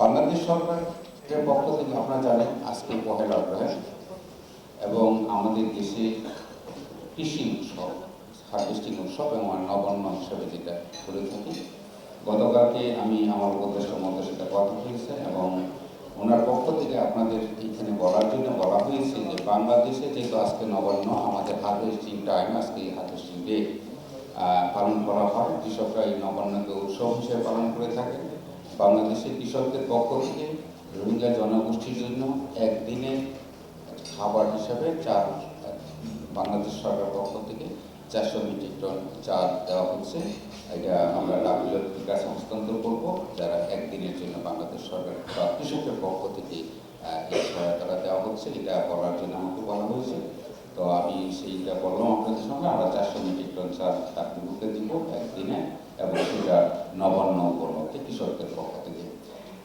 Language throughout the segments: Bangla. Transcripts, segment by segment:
বাংলাদেশ সরকারের পক্ষ থেকে আপনারা জানেন, আজকে পহেলা অগ্রহায়ণ এবং আমাদের দেশে কৃষি উৎসব হার্ভেস্টিং উৎসব এবং নবান্ন হিসাবে যেটা করে থাকি। গতকালকে আমি আমার উপদেষ্টার মধ্যে সেটা কথা হয়েছে এবং ওনার পক্ষ থেকে আপনাদের এইখানে বলার জন্য বলা হয়েছে যে বাংলাদেশে যেহেতু আজকে নবান্ন, আমাদের হার্ভেস্টিং টাইম আজকে হার্ভেস্টিং ডে পালন করা হয়। কৃষকরা এই নবান্নকে উৎসব হিসেবে পালন করে থাকে বাংলাদেশের কৃষকদের পক্ষ থেকে রোহিঙ্গা জনগোষ্ঠীর জন্য একদিনে খাবার হিসাবে চাল বাংলাদেশ সরকার পক্ষ থেকে চারশো মেট্রিক টন চাল দেওয়া হচ্ছে। এটা আমরা ডাব্লিউএফ কাছে হস্তান্তর করব, যারা একদিনের জন্য বাংলাদেশ সরকার বা কৃষকের পক্ষ থেকে এই সহায়তাটা দেওয়া হচ্ছে। এটা বলার জন্য আমাকে বলা হয়েছে। তো আমি সেইটা বললাম আপনাদের সঙ্গে, আমরা চারশো মেট্রিক টন চাল ডাব্লিউকে দিব একদিনে, এবং সেটা নবান্ন উপলক্ষে কৃষকদের পক্ষ থেকে।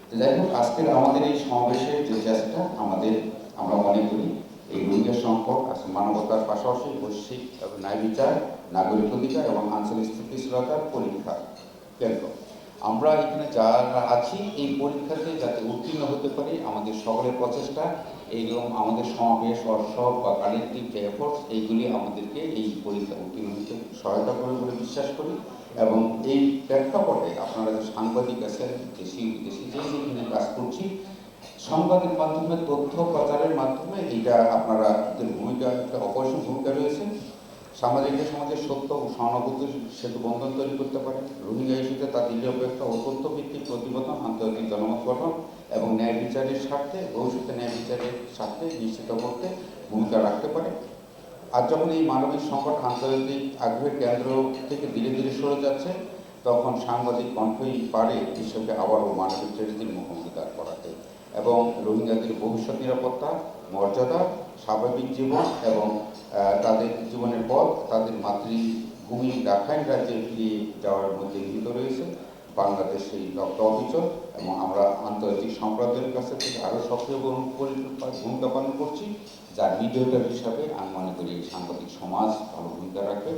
তো যাই হোক, আজকের আমাদের এই সমাবেশের যে চেষ্টা, আমাদের, আমরা মনে করি এই রোহিঙ্গা সংকট মানবতার পাশাপাশি বৈশ্বিক এবং ন্যায় বিচার, নাগরিক অধিকার এবং আঞ্চলিক স্থিতিশীলতার পরীক্ষা কেন্দ্র। আমরা এখানে যারা আছি, এই পরীক্ষাতে যাতে উত্তীর্ণ হতে পারি, আমাদের সকলের প্রচেষ্টা এইরকম আমাদের সমাবেশ ওয়ার্কশপ বা কালেক্টিভ যে এফোর্টস এইগুলি আমাদেরকে এই পরীক্ষা উত্তীর্ণ হতে সহায়তা করে বলে বিশ্বাস করি। এবং এই প্রেক্ষাপটে আপনারা যে সাংবাদিক আছেন দেশি বিদেশি যে যেখানে কাজ করছি, সংবাদের মাধ্যমে, তথ্য প্রচারের মাধ্যমে এটা আপনারা ভূমিকা, একটা অপরিসীম ভূমিকা রয়েছে। সামাজিক সমাজের সত্য ও সহানুভূতি সেতু বন্ধন তৈরি করতে পারে, রোহিঙ্গা ইস্যুতে তার নিরপেক্ষ ও তথ্য ভিত্তিক প্রতিবেদন, আন্তর্জাতিক জনমত গঠন এবং ন্যায় বিচারের স্বার্থে, ভবিষ্যতে ন্যায় বিচারের স্বার্থে নিশ্চিত করতে ভূমিকা রাখতে পারে। আর যখন এই মানবিক সংকট আন্তর্জাতিক আগ্রহের কেন্দ্র থেকে ধীরে ধীরে সরে যাচ্ছে, তখন সাংবাদিক কণ্ঠই পারে বিশ্বকে আবারও মানবিক ট্রেজেডির মুখোমুখি দাঁড় করাতে এবং রোহিঙ্গাদের ভবিষ্যৎ নিরাপত্তা, মর্যাদা, স্বাভাবিক জীবন এবং তাদের মাতৃভূমি রাখাইন রাজ্যে ফিরিয়ে যাওয়ার মধ্যে গৃহীত রয়েছে বাংলাদেশ সেই লক্ষ্য অবিচল এবং আমরা আন্তর্জাতিক সম্প্রদায়ের কাছে থেকে আরও সক্রিয় ভূমিকা পালন করছি যার মিডিয়েটর হিসাবে আমি মনে করি সাংবাদিক সমাজ ভালো ভূমিকা রাখবে।